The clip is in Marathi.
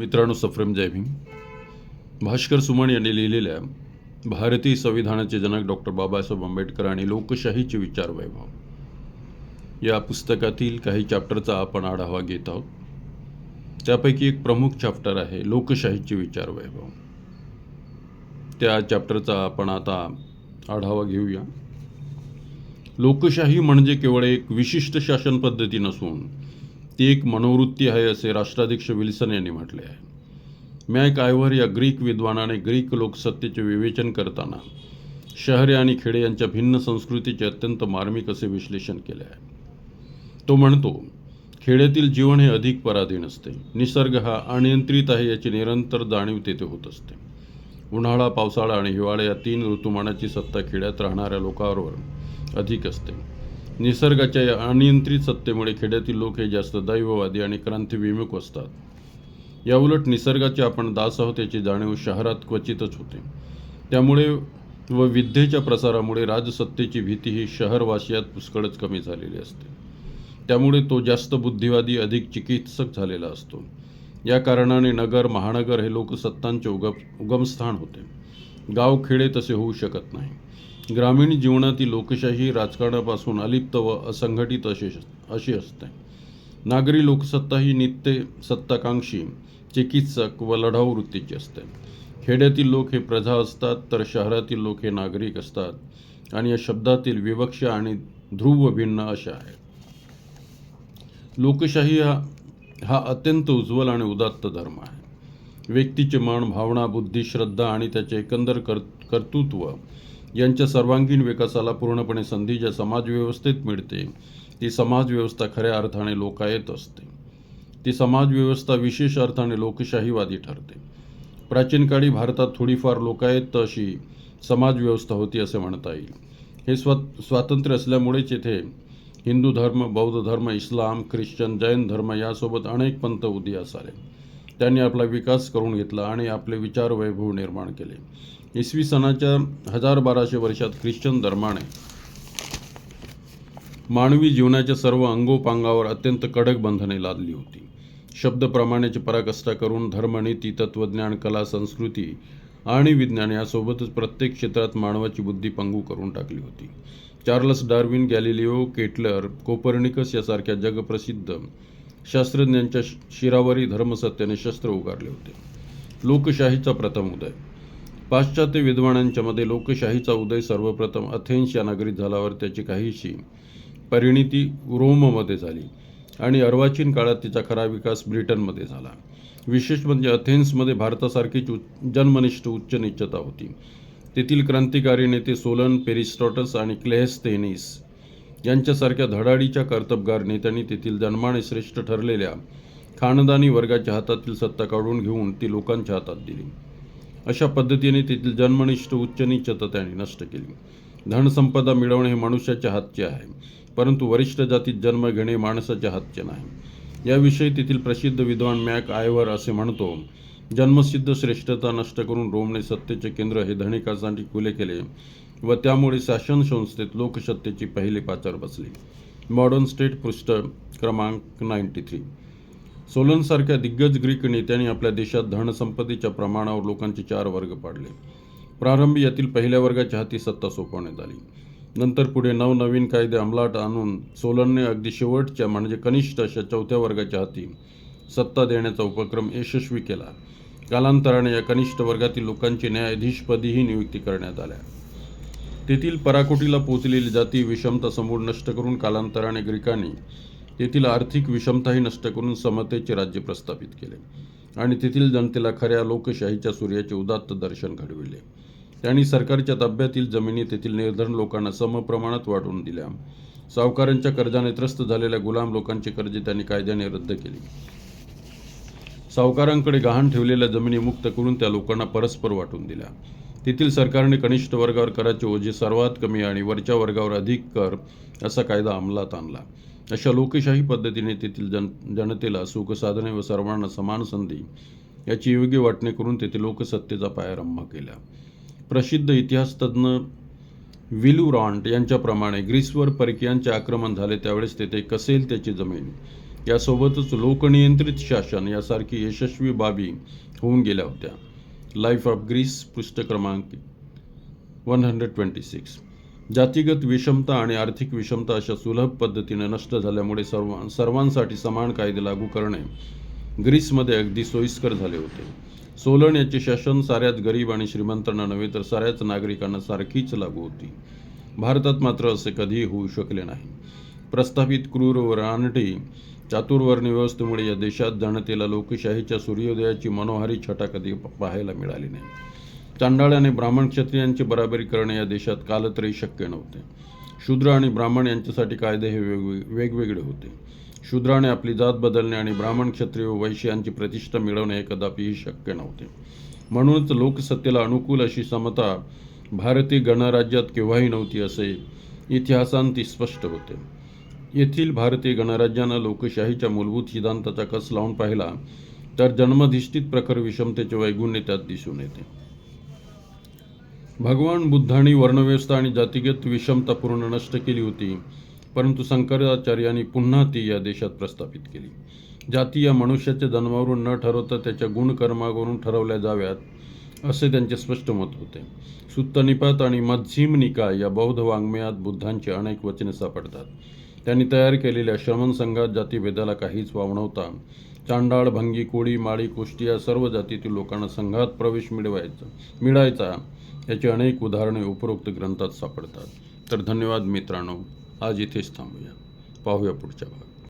मित्रांनो सफ्रेम जय भीम. भास्कर सुमन यांनी लिहिलेल्या भारतीय संविधानाचे जनक डॉक्टर बाबासाहेब आंबेडकर आणि लोकशाहीचे विचार वैभव. या पुस्तकातील काही चॅप्टरचा आपण आढावा घेत आहोत. त्यापैकी एक प्रमुख चॅप्टर आहे लोकशाहीचे विचार वैभव. त्या चॅप्टरचा आपण आता आढावा घेऊया. लोकशाही म्हणजे केवळ एक विशिष्ट शासन पद्धती नसून ती एक मनोवृत्ती आहे असे राष्ट्राध्यक्ष विल्सन यांनी म्हटले आहे. मॅक आयव्हर या ग्रीक विद्वानाने ग्रीक लोकसत्तेचे विवेचन करताना शहरे आणि खेडे यांच्या भिन्न संस्कृतीचे अत्यंत मार्मिक असे विश्लेषण केले आहे. तो म्हणतो खेड्यातील जीवन हे अधिक पराधीन असते. निसर्ग हा अनियंत्रित आहे याची निरंतर जाणीव तेथे होत असते. उन्हाळा पावसाळा आणि हिवाळा या तीन ऋतुमानाची सत्ता खेड्यात राहणाऱ्या लोकांवर अधिक असते. निसर्गाच्या या अनियंत्रित सत्तेमुळे खेड्यातील लोक हे जास्त दैववादी आणि क्रांतिविमुख असतात. याउलट निसर्गाचे आपण दास आहोत याची जाणीव शहरात क्वचितच होते. त्यामुळे व विद्येच्या प्रसारामुळे राजसत्तेची भीती ही शहरवासियात पुष्कळच कमी झालेली असते. त्यामुळे तो जास्त बुद्धिवादी अधिक चिकित्सक झालेला असतो. या कारणाने नगर महानगर हे लोकसत्तांचे उगम उगमस्थान होते. गाव खेडे तसे होऊ शकत नाही. ग्रामीण जीवनातील लोकशाही राजकारणापासून अलिप्त व असंघटित अशी अशी असते. नागरी लोकसत्ता ही नित्य सत्ताकांक्षी चिकित्सक व लढाऊ वृत्तीची असते. खेड्यातील लोक हे प्रजा असतात तर शहरातील लोक हे नागरिक असतात आणि या शब्दातील विवक्षा आणि ध्रुव भिन्न अशा आहेत. लोकशाही हा हा अत्यंत उज्ज्वल आणि उदात्त धर्म आहे. व्यक्तीचे मन भावना बुद्धी श्रद्धा आणि त्याचे एकंदर कर कर्तृत्व यांच्या सर्वांगीण विकासाला पूर्णपणे संधी ज्या समाजव्यवस्थेत मिळते ती समाजव्यवस्था खऱ्या अर्थाने लोकायत असते. ती समाजव्यवस्था विशेष अर्थाने लोकशाहीवादी ठरते. प्राचीन काळी भारतात थोडीफार लोकायत अशी समाजव्यवस्था होती असे म्हणता येईल. हे स्वा स्वातंत्र्य असल्यामुळेच येथे हिंदू धर्म बौद्ध धर्म इस्लाम ख्रिश्चन जैन धर्म यासोबत अनेक पंथ उदयास आले. त्यांनी आपला विकास करून घेतला आणि आपले विचार वैभव निर्माण केले. इसवी सणाच्या हजार बाराशे वर्षात ख्रिश्चन धर्माने मानवी जीवनाच्या सर्व अंगोपांगावर अत्यंत कडक बंधने लादली होती. शब्द पराकष्टा करून धर्मनीती तत्त्वज्ञान कला संस्कृती आणि विज्ञान यासोबतच प्रत्येक क्षेत्रात मानवाची बुद्धी पंगू करून टाकली होती. Charles Darwin Galileo Kepler Copernicus यासारख्या जगप्रसिद्ध शास्त्रज्ञांच्या शिरावरी धर्मसत्याने शस्त्र उगारले होते. लोकशाहीचा प्रथम उदय. पाश्चात्य विद्वानांच्या मध्ये लोकशाहीचा उदय सर्वप्रथम अथेन्स या नगरीत झाल्यावर त्याची काहीशी परिणिती रोममध्ये झाली आणि अर्वाचीन काळात तिचा खरा विकास ब्रिटनमध्ये झाला. विशेष म्हणजे अथेन्समध्ये भारतासारखीच उच्च जन्मनिष्ठ उच्च निश्चता होती. तेथील क्रांतिकारी नेते सोलन पेरिस्टॉटस आणि क्लेहस्थेनिस यांच्यासारख्या धडाडीच्या कर्तबगार नेत्यांनी तेथील जन्माने श्रेष्ठ ठरलेल्या खानदानी वर्गाच्या हातातील सत्ता काढून घेऊन ती लोकांच्या हातात दिली. अशा पद्धतीने तेथील जन्मनिष्ठ उच्च त्याने नष्ट केली. धनसंपदा मिळवणे हे मनुष्याच्या हातचे आहे परंतु वरिष्ठ जातीत जन्म घेणे माणसाच्या हातचे नाही. याविषयी तेथील प्रसिद्ध विद्वान मॅक आयवर असे म्हणतो जन्मसिद्ध श्रेष्ठता नष्ट करून रोमने सत्तेचे केंद्र हे धनिकासाठी खुले केले. व त्यामुळे शासन संस्थेत लोकसत्तेची पहिली पाचर बसली. मॉडर्न स्टेट पृष्ठ क्रमांक नाईन्टी थ्री सोलनसारख्या दिग्गज ग्रीक नेत्यांनी आपल्या देशात धनसंपत्तीच्या प्रमाणावर लोकांचे चार वर्ग पाडले. प्रारंभी यातील पहिल्या वर्गाच्या हाती सत्ता सोपवण्यात आली. नंतर पुढे नवनवीन कायदे अंमलात आणून सोलनने अगदी शेवटच्या म्हणजे कनिष्ठ अशा चौथ्या वर्गाच्या हाती सत्ता देण्याचा उपक्रम यशस्वी केला. कालांतराने या कनिष्ठ वर्गातील लोकांची न्यायाधीशपदीही नियुक्ती करण्यात आल्या. तेथील पराकोटीला पोचलेली जाती विषमता समूळ नष्ट करून कालांतराने ग्रीकांनी तेथील आर्थिक विषमताही नष्ट करून समतेचे राज्य प्रस्थापित केले आणि तेथील जनतेला खऱ्या लोकशाहीच्या सूर्याचे उदात्त दर्शन घडविले. त्यांनी सरकारच्या ताब्यातील जमिनी तेथील निर्धन लोकांना समप्रमाणात वाटून दिल्या. सावकारांच्या कर्जाने त्रस्त झालेल्या गुलाम लोकांचे कर्जे त्यांनी कायद्याने रद्द केली. सावकारांकडे गहाण ठेवलेल्या जमिनी मुक्त करून त्या लोकांना परस्पर वाटून दिल्या. तेथील सरकारने कनिष्ठ वर्गावर कराचे ओझे सर्वात कमी आणि वरच्या वर्गावर अधिक कर असा कायदा अंमलात आणला. अशा लोकशाही पद्धतीने तेथील जन जनतेला सुखसाधने व सर्वांना समान संधी याची योग्य वाटणी करून तेथे लोकसत्तेचा पायारंभ केला. प्रसिद्ध इतिहासतज्ञ विलुरॉन्ट यांच्याप्रमाणे ग्रीसवर परकीयांचे आक्रमण झाले त्यावेळेस तेथे कसेल त्याची जमीन यासोबतच लोकनियंत्रित शासन यासारखी यशस्वी बाबी होऊन गेल्या होत्या. लाईफ ऑफ ग्रीस पृष्ठ क्रमांक वन हंड्रेड ट्वेंटी सिक्स जातीगत विषमता आणि आर्थिक विषमता अशा सुलभ पद्धतीने नष्ट झाल्यामुळे सर्व सर्वांसाठी समान कायदे लागू करणे ग्रीसमध्ये अगदी सोयीस्कर झाले होते. सोलन याचे शासन साऱ्याच गरीब आणि श्रीमंतांना नव्हे तर साऱ्याच नागरिकांना सारखीच लागू होती. भारतात मात्र असे कधीही होऊ शकले नाही. प्रस्थापित क्रूर व रानटी चातुर्वर्णी व्यवस्थेमुळे या देशात जनतेला लोकशाहीच्या सूर्योदयाची मनोहारी छटा कधी पाहायला मिळाली नाही. चांडाळ आणि ब्राह्मण क्षत्रियांची बराबरी करणे या देशात कालत्रही शक्य नव्हते. शूद्र आणि ब्राह्मण यांच्यासाठी कायदे हे वेगवे वेगवेगळे होते. शूद्राने आपली जात बदलणे आणि ब्राह्मण क्षत्रिय व वैश्यांची प्रतिष्ठा मिळवणे हे कदापिही शक्य नव्हते. म्हणूनच लोकसत्तेला अनुकूल अशी समता भारतीय गणराज्यात केव्हाही नव्हती असे इतिहासांती स्पष्ट होते. येथील भारतीय गणराज्यानं लोकशाहीच्या मूलभूत सिद्धांताचा कस लावून पाहिला तर जन्मधिष्ठित प्रखर विषमतेचे वैगुण्य त्यात दिसून येते. भगवान बुद्धांनी वर्णव्यवस्था आणि जातिगत विषमता पूर्ण नष्ट केली होती परंतु शंकराचार्यांनी पुन्हा ती या देशात प्रस्थापित केली. जाती या मनुष्याच्या जन्मावरून न ठरवता त्याच्या गुणकर्मावरून ठरवल्या जाव्यात असे त्यांचे स्पष्ट मत होते. सुत्तनिपात आणि मध्यम निकाय या बौद्ध वाङ्मयात बुद्धांची अनेक वचने सापडतात. त्यांनी तयार केलेल्या श्रमण संघात जातीभेदाला काहीच वाव नव्हता. चांडाळ भंगी कोळी माळी कुष्टी या सर्व जातीतील लोकांना संघात प्रवेश मिळवायचा मिळायचा याची अनेक उदाहरणे उपरोक्त ग्रंथात सापडतात. तर धन्यवाद मित्रांनो. आज इथेच थांबूया. पाहूया पुढच्या भागात.